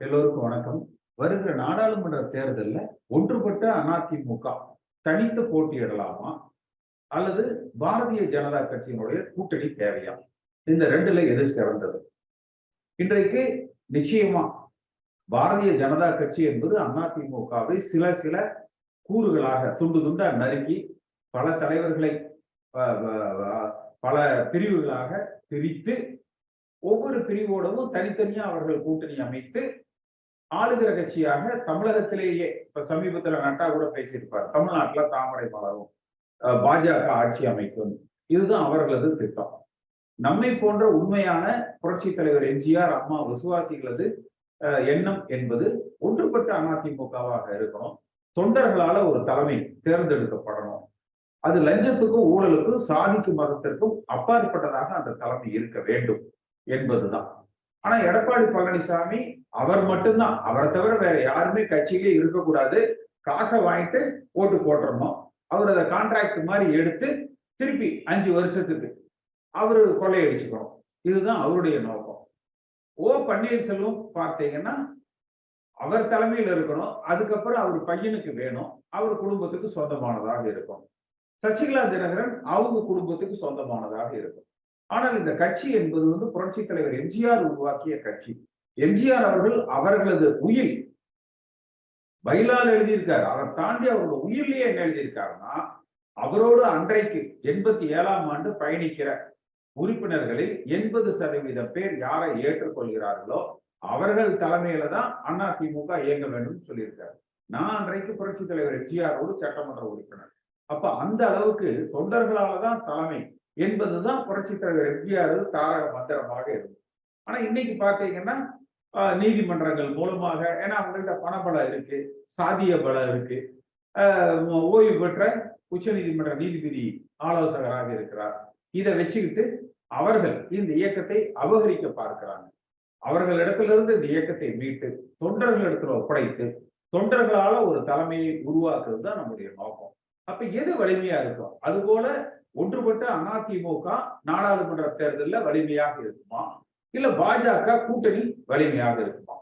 எல்லோருக்கும் வணக்கம். வருகிற நாடாளுமன்ற தேர்தலில் ஒன்றுபட்ட அதிமுக தனித்து போட்டியிடலாமா? அல்லது பாரதிய ஜனதா கட்சியினுடைய கூட்டணி தேவையா? இந்த ரெண்டுல எது சிறந்தது? இன்றைக்கு நிச்சயமா பாரதிய ஜனதா கட்சி என்பது அதிமுகவை சில சில கூறுகளாக துண்டு துண்டா நறுக்கி பல தலைவர்களை பல பிரிவுகளாக பிரித்து ஒவ்வொரு பிரிவோடவும் தனித்தனியா அவர்கள் கூட்டணி அமைத்து ஆளுகிற கட்சியாக தமிழகத்திலேயே இப்ப சமீபத்துல நட்டா கூட பேசியிருப்பார். தமிழ்நாட்டுல தாமரை மலரும் அஹ், பாஜக ஆட்சி அமைக்கும். இதுதான் அவர்களது திட்டம். நம்மை போன்ற உண்மையான புரட்சி தலைவர் எம்ஜிஆர் அம்மா விசுவாசிகளது எண்ணம் என்பது ஒன்றுபட்ட அதிமுகவாக இருக்கணும். தொண்டர்களால ஒரு தலைமை தேர்ந்தெடுக்கப்படணும். அது லஞ்சத்துக்கும் ஊழலுக்கும் சாதிக்கும் மதத்திற்கும் அப்பாற்பட்டதாக அந்த தலைமை இருக்க வேண்டும் என்பதுதான். ஆனா எடப்பாடி பழனிசாமி அவர் மட்டும்தான். அவரை தவிர வேற யாருமே கட்சியிலே இருக்கக்கூடாது. காசை வாங்கிட்டு ஓட்டு போட்டுறணும். அவர் அதை கான்ட்ராக்ட் மாதிரி எடுத்து திருப்பி அஞ்சு வருஷத்துக்கு அவரு கொள்ளையடிச்சுக்கணும் இதுதான் அவருடைய நோக்கம். ஓ பன்னீர்செல்வம் பார்த்தீங்கன்னா அவர் தலைமையில் இருக்கணும். அதுக்கப்புறம் அவர் பையனுக்கு வேணும். அவர் குடும்பத்துக்கு சொந்தமானதாக இருக்கும். சசிகலா தினகரன் அவங்க குடும்பத்துக்கு சொந்தமானதாக இருக்கும். ஆனால் இந்த கட்சி என்பது வந்து புரட்சி தலைவர் எம்ஜிஆர் உருவாக்கிய கட்சி. எம்ஜிஆர் அவர்கள் அவர்களது உயில் பைலால் எழுதியிருக்காரு. அதை தாண்டி அவரோட உயிர்லயே என்ன எழுதியிருக்காருன்னா அவரோடு அன்றைக்கு எண்பத்தி ஏழாம் ஆண்டு பயணிக்கிற உறுப்பினர்களில் எண்பது சதவீதம் பேர் யாரை ஏற்றுக்கொள்கிறார்களோ அவர்கள் தலைமையில தான் அதிமுக இயங்க வேண்டும் சொல்லியிருக்காரு. நான் அன்றைக்கு புரட்சி தலைவர் எம்ஜிஆரோடு சட்டமன்ற உறுப்பினர். அப்ப அந்த அளவுக்கு தொண்டர்களால தான் தலைமை என்பதுதான் புரட்சி தலைவர் எம்ஜிஆர் தாரக மந்திரமாக இருந்தது. ஆனா இன்னைக்கு பாத்தீங்கன்னா நீதிமன்றங்கள் மூலமாக ஏன்னா அவங்கள்ட்ட பணபலம் இருக்கு சாதிய பலம் இருக்கு. ஓய்வு பெற்ற உச்ச நீதிமன்ற நீதிபதி ஆலோசகராக இருக்கிறார். இதை வச்சுக்கிட்டு அவர்கள் இந்த இயக்கத்தை அபகரிக்க பார்க்கிறாங்க. அவர்களிடத்திலிருந்து இந்த இயக்கத்தை மீட்டு தொண்டர்களிடத்துல ஒப்படைத்து தொண்டர்களால ஒரு தலைமையை உருவாக்குறது தான் நம்முடைய நோக்கம். அப்ப எது வலிமையா இருக்கும் அதுபோல ஒன்றுபட்ட அதிமுக நாடாளுமன்ற தேர்தலில் வலிமையாக இருக்குமா? இல்ல பாஜக கூட்டணி வலிமையாக இருக்குமா?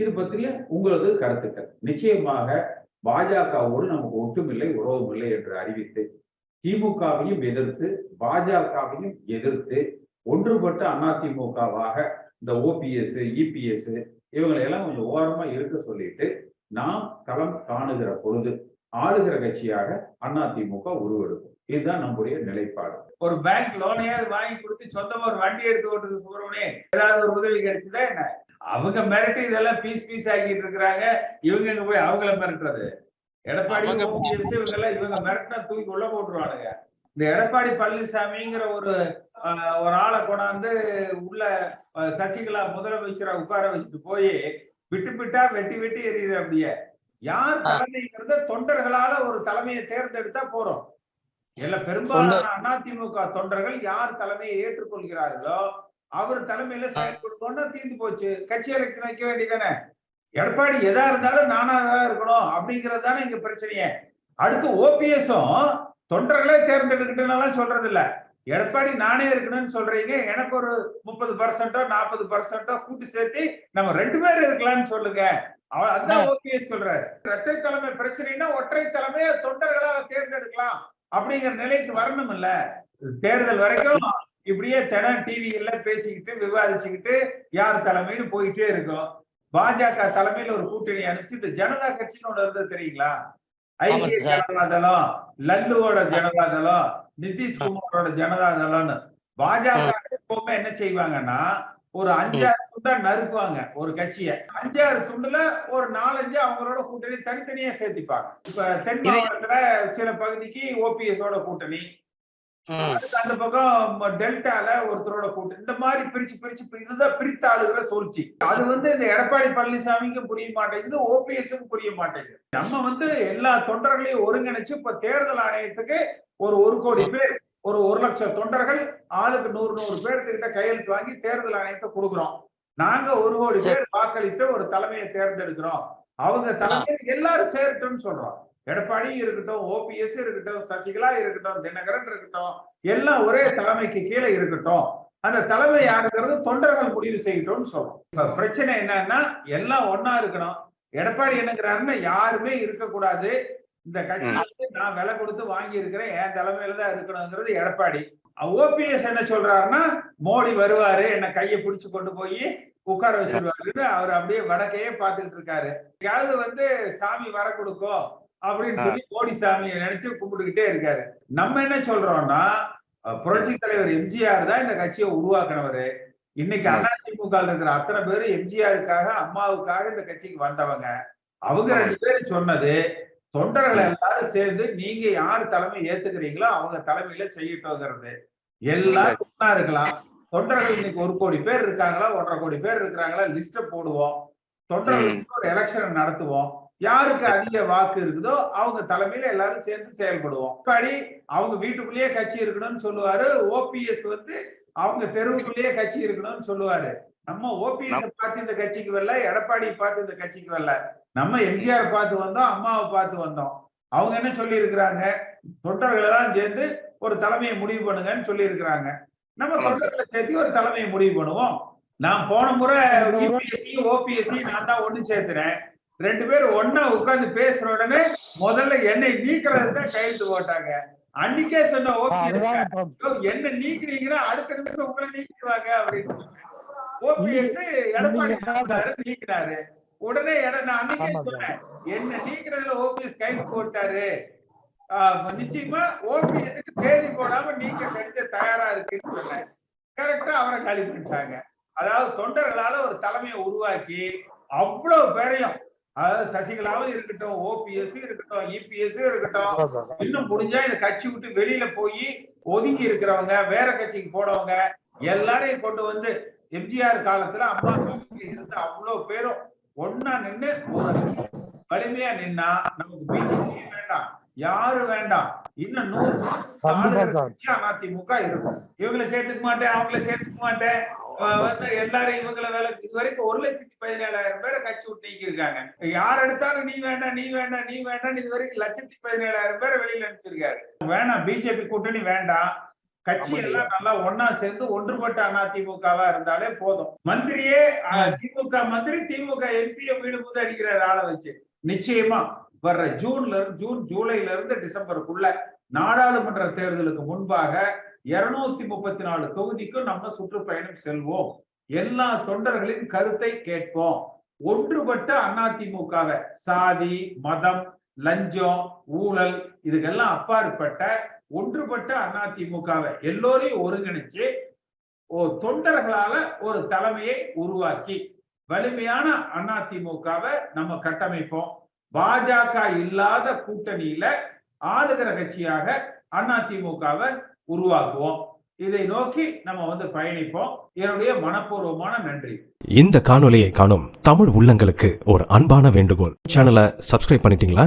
இது பற்றிய உங்களது கருத்துக்கள். நிச்சயமாக பாஜகவோடு நமக்கு ஒட்டுமில்லை உறவும் இல்லை என்று அறிவித்து திமுகவையும் எதிர்த்து பாஜகவையும் எதிர்த்து ஒன்றுபட்ட அதிமுகவாக இந்த ஓபிஎஸ் இபிஎஸ் இவங்களை எல்லாம் கொஞ்சம் ஓரமா இருக்க சொல்லிட்டு நாம் களம் காணுகிற பொழுது ஆளுகிற கட்சியாக அதிமுக உருவெடுக்கும். இதுதான் நம்முடைய நிலைப்பாடு. ஒரு பேங்க் லோனையாவது வாங்கி கொடுத்து சொந்தமா ஒரு வண்டி எடுத்து ஓட்டுறது சுப்பிரமணியே ஏதாவது ஒரு உதவி கிடைச்சதா என்ன? அவங்க மிரட்டி இதெல்லாம் பீஸ் பீஸ் ஆக்கிட்டு இருக்கிறாங்க. இவங்க எங்க போய் அவங்கள மிரட்டுறது? எடப்பாடி இவங்க எல்லாம் இவங்க மிரட்டினா தூக்கி உள்ள போட்டுருவானுங்க. இந்த எடப்பாடி பழனிசாமிங்கிற ஒரு ஆஹ், ஒரு ஆளை கொண்டாந்து உள்ள சசிகலா முதலமைச்சரை உட்கார வச்சுட்டு போய் விட்டு விட்டா வெட்டி வெட்டி எறியுது அப்படியே. யார் தலைமைங்கிறத தொண்டர்களால ஒரு தலைமையை தேர்ந்தெடுத்தா போறோம். இல்ல பெரும்பாலான அதிமுக தொண்டர்கள் யார் தலைமையை ஏற்றுக்கொள்கிறார்களோ அவர் தலைமையில செயல்படுத்தோம்னா தீர்ந்து போச்சு. கட்சி எலெக்ஷன் வைக்க வேண்டியதானே? எடப்பாடி எதா இருந்தாலும் நானா தான் இருக்கணும் அப்படிங்கிறது தானே இங்க பிரச்சனையே. அடுத்து ஓபிஎஸும் தொண்டர்களே தேர்ந்தெடுக்கட்டும்லாம் சொல்றது இல்ல எடப்பாடி நானே இருக்கணும்னு சொல்றீங்க எனக்கு ஒரு முப்பது பர்சன்டோ நாற்பது பர்சன்டோ கூட்டி சேர்த்து நம்ம ரெண்டு பேர் இருக்கலாம்னு சொல்லுங்க. அதான் ஓபிஎஸ் சொல்றாரு. இரட்டை தலைமை பிரச்சனைனா ஒற்றை தலைமையை தொண்டர்களால தேர்ந்தெடுக்கலாம். அப்படிங்கிற நிலைக்கு வரணும் இல்ல தேர்தல் வரைக்கும் இப்படியே தினம் டிவிகள்ல பேசிக்கிட்டு விவாதிச்சுக்கிட்டு யார் தலைமைன்னு போயிட்டே இருக்கும். பாஜக தலைமையில ஒரு கூட்டணி அனுப்பிச்சு இந்த ஜனதா கட்சின்னு ஒண்ணு இருந்தது தெரியுங்களா? ஐக்கிய. ஜனதா தளம் லல்லுவோட ஜனதா தளம் நிதிஷ்குமாரோட ஜனதா தளம்னு. பாஜக எப்பவுமே என்ன செய்வாங்கன்னா ஒரு அஞ்சாறு துண்டா நறுக்குவாங்க ஒரு கட்சிய. அஞ்சாறு துண்டுல ஒரு நாலஞ்சு அவங்களோட கூட்டணி தனித்தனியா சேர்த்திப்பாங்க. இப்ப தென் மாவட்டத்துல சில பகுதிக்கு ஓபிஎஸ் ஓட கூட்டணி. அந்த பக்கம் டெல்டால ஒருத்தரோட கூட்டணி. இந்த மாதிரி பிரிச்சு பிரிச்சு இதுதான் பிரித்து ஆளுகிற சூழ்ச்சி. அது வந்து இந்த எடப்பாடி பழனிசாமிக்கும் புரிய மாட்டேங்குது ஓபிஎஸ்க்கும் புரிய மாட்டேங்குது. நம்ம வந்து எல்லா தொண்டர்களையும் ஒருங்கிணைச்சு இப்ப தேர்தல் ஆணையத்துக்கு ஒரு ஒரு கோடி பேர் ஒரு ஒரு லட்சம் தொண்டர்கள் ஆளுக்கு நூறு நூறு பேர்கிட்ட கையெழுத்து வாங்கி தேர்தல் ஆணையத்தை கொடுக்குறோம். நாங்க ஒரு கோடி பேர் வாக்களித்து ஒரு தலைமையை தேர்ந்தெடுக்கிறோம். அவங்க தலைமையில் எல்லாரும் சேரட்டும்னு சொல்றோம். எடப்பாடி இருக்கட்டும் ஓபிஎஸ் இருக்கட்டும் சசிகலா இருக்கட்டும் தினகரன் இருக்கட்டும் எல்லாம் ஒரே தலைமைக்கு கீழே இருக்கட்டும். அந்த தலைமை யாருங்கிறது தொண்டர்கள் முடிவு செய்யட்டும்னு சொல்றோம். இப்ப பிரச்சனை என்னன்னா எல்லாம் ஒண்ணா இருக்கணும். எடப்பாடி என்னங்கிறாருன்னா யாருமே இருக்கக்கூடாது. இந்த கட்சி வந்து நான் விலை கொடுத்து வாங்கி இருக்கிறேன் என் தலைமையில தான் இருக்கணுங்கிறது எடப்பாடி. ஓபிஎஸ் என்ன சொல்றாருன்னா மோடி வருவாரு என்ன கையை பிடிச்சு கொண்டு போய் உட்கார வச்சிருவாருன்னு அவர் அப்படியே வடக்கையே பார்த்துக்கிட்டு இருக்காரு. யாவது வந்து சாமி வர கொடுக்கும் அப்படின்னு சொல்லி மோடி சாமியை நினைச்சு கும்பிட்டுக்கிட்டே இருக்காரு. நம்ம என்ன சொல்றோம்னா புரட்சி தலைவர் எம்ஜிஆர் தான் இந்த கட்சியை உருவாக்குனவரு. இன்னைக்கு அதிமுக இருக்கிற அத்தனை பேரும் எம்ஜிஆருக்காக அம்மாவுக்காக இந்த கட்சிக்கு வந்தவங்க. அவங்க ரெண்டு பேரும் சொன்னது தொண்டர்கள் எல்லாரும் சேர்ந்து நீங்க யார் தலைமை ஏத்துக்கிறீங்களோ அவங்க தலைமையில செய்யட்டோங்கிறது எல்லாரும் ஒண்ணா இருக்கலாம். தொண்டர்கள் இன்னைக்கு ஒரு கோடி பேர் இருக்காங்களா? ஒன்றரை கோடி பேர் இருக்கிறாங்களா? லிஸ்ட போடுவோம். தொண்டர்களுக்கு ஒரு எலெக்ஷன் நடத்துவோம். யாருக்கு அதிக வாக்கு இருக்குதோ அவங்க தலைமையில எல்லாரும் சேர்ந்து செயல்படுவோம். படி அவங்க வீட்டுக்குள்ளேயே கட்சி இருக்கணும்னு சொல்லுவாரு. ஓபிஎஸ் வந்து அவங்க தெருவுக்குள்ளேயே கட்சி இருக்கணும்னு சொல்லுவாரு. நம்ம ஓபிஎஸ் பார்த்து இந்த கட்சிக்கு வரல எடப்பாடி பார்த்து இந்த கட்சிக்கு வரல. நம்ம எம்ஜிஆர் பார்த்து வந்தோம் அம்மாவை பார்த்து வந்தோம். அவங்க என்ன சொல்லி இருக்கிறாங்க தொண்டர்கள் எல்லாம் சேர்ந்து ஒரு தலைமையை முடிவு பண்ணுங்கன்னு சொல்லி இருக்கிறாங்க நம்ம. தொண்டர்களை சேர்த்து ஒரு தலைமையை முடிவு பண்ணுவோம். நான் போன முறை யூபிஎஸ்சி ஓபிஎஸ்சி நான் தான் ஒண்ணு சேர்த்துறேன். ரெண்டு பேரும் ஒண்ணா உட்கார்ந்து பேசுற உடனே முதல்ல என்னை நீக்கிறது தான் கையெழுத்து போட்டாங்க. அன்னைக்கே சொன்ன இப்போ என்ன நீக்கினீங்கன்னா அடுத்த நிமிஷம் உங்களை நீக்கிடுவாங்க அப்படின்னு. ஓபிஎஸ் எடப்பாடி நீக்கினாரு. உடனே நான் அன்னைக்கே. சொன்னேன். என்ன நீக்கிறதுல ஓபிஎஸ் கைது போட்டாரு. நிச்சயமா ஓபிஎஸ்க்கு தேதி போடாம நீக்க கடித தயாரா இருக்குன்னு சொன்னேன். கரெக்டா அவரை காலி பண்ணிட்டாங்க. அதாவது தொண்டர்களால ஒரு தலைமையை உருவாக்கி அவ்வளவு பேரையும் அதாவது சசிகலாவும் இருக்கட்டும் ஓபிஎஸ் இருக்கட்டும் இபிஎஸ் இருக்கட்டும். இன்னும் முடிஞ்சா இந்த கட்சி விட்டு வெளியில போய் ஒதுங்கி இருக்கிறவங்க வேற கட்சிக்கு போனவங்க எல்லாரையும் கொண்டு வந்து எம்ஜிஆர் காலத்துல அம்மா இருந்த அவ்வளவு பேரும் ஒன்னா நின்னு ஒரு வலிமையா நின்னா நமக்கு பிஜேபி வேண்டாம் யாரும் வேண்டாம் இன்னும் நூறு அதிமுக இருக்கும். இவங்களை சேர்த்துக்க மாட்டேன் அவங்கள சேர்த்துக்க மாட்டேன். வந்து எல்லாரும் இவங்களை வேலை இது வரைக்கும் ஒரு லட்சத்தி பதினேழாயிரம் பேரை கட்சி விட்டு நீக்கியிருக்காங்க. யார் எடுத்தாலும் நீ வேண்டாம் நீ வேண்டாம் நீ வேண்டாம் இது வரைக்கும் லட்சத்தி பதினேழாயிரம் பேரை வெளியில அனுப்பிச்சிருக்காரு. வேணாம் பிஜேபி கூட்டணி வேண்டாம். கட்சி. எல்லாம் நல்லா ஒன்னா சேர்ந்து ஒன்றுபட்ட அதிமுகவா இருந்தாலே போதும். மந்திரியே திமுக மந்திரி திமுக எம்பிய வீடு முத அடிக்கிறார் ஆளை வச்சு நிச்சயமா வர்ற ஜூன்ல இருந்து ஜூன் ஜூலைல இருந்து டிசம்பருக்குள்ள நாடாளுமன்ற தேர்தலுக்கு முன்பாக இருநூத்தி முப்பத்தி நாலு தொகுதிக்கும் நம்ம சுற்றுப்பயணம் செல்வோம். எல்லா தொண்டர்களின் கருத்தை கேட்போம். ஒன்றுபட்ட அதிமுகவை சாதி மதம் லஞ்சம் ஊழல் இதுக்கெல்லாம் அப்பாற்பட்ட ஒன்றுபட்ட அதிமுகவை எல்லோரையும் ஒருங்கிணைச்சு ஓ தொண்டர்களால ஒரு தலைமையை உருவாக்கி வலிமையான அதிமுகவை நம்ம கட்டமைப்போம். பாஜக இல்லாத கூட்டணியில ஆளுகிற கட்சியாக அதிமுகவை உருவாக்குவோம். இதை நோக்கி நம்ம வந்து பயணிப்போம். என்னுடைய மனப்பூர்வமான நன்றி. இந்த காணொலியை காணும் தமிழ் உள்ளங்களுக்கு ஒரு அன்பான வேண்டுகோள். சேனலை சப்ஸ்கிரைப் பண்ணிட்டீங்களா?